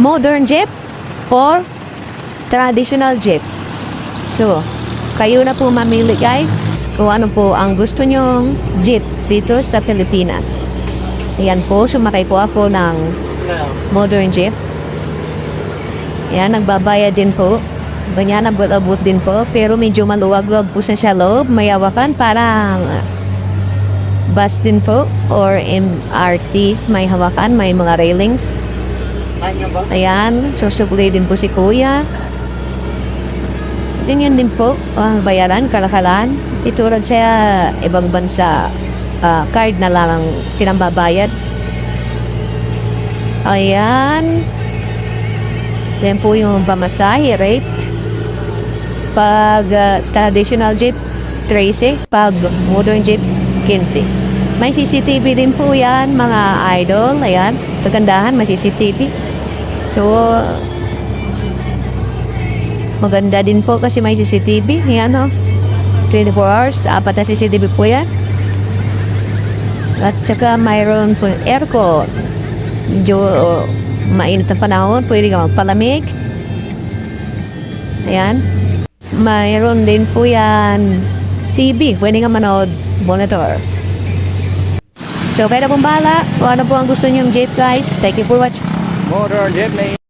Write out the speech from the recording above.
modern jeep or traditional jeep. So, kayo na po mamili guys kung ano po ang gusto nyong jeep dito sa Pilipinas. Ayan po, sumakay po ako ng modern jeep. Ayan, nagbabayad din po. Ganyan, abot-abot din po. Pero medyo maluwag-luwag po sa siya loob. Mayawakan, parang uh, bus din po. Or MRT, may hawakan, may mga railings. Ayan, susukli din po si kuya. Ganyan din po, ang bayaran, kalakalan. Titulad sa ibang bansa, ah, card na lang ang pinambabayad. Ayan. Yan po yung pamasahe rate. Pag ah, traditional jeep, 13. Pag modern jeep, 15. May CCTV din po yan, mga idol. Ayan, kagandahan, may CCTV. So, maganda din po kasi may CCTV. Yan o. 24 hours, apat na CCTV po yan. At saka mayroon po aircon. Medyo oh, mainit ang panahon, pwede ka magpalamig. Ayan. Mayroon din po yan TV, pwede ka manood monitor. So, na pong bahala. Kung ano po ang gusto niyong jeep guys. Thank you for watching. Modern Jeep Lane.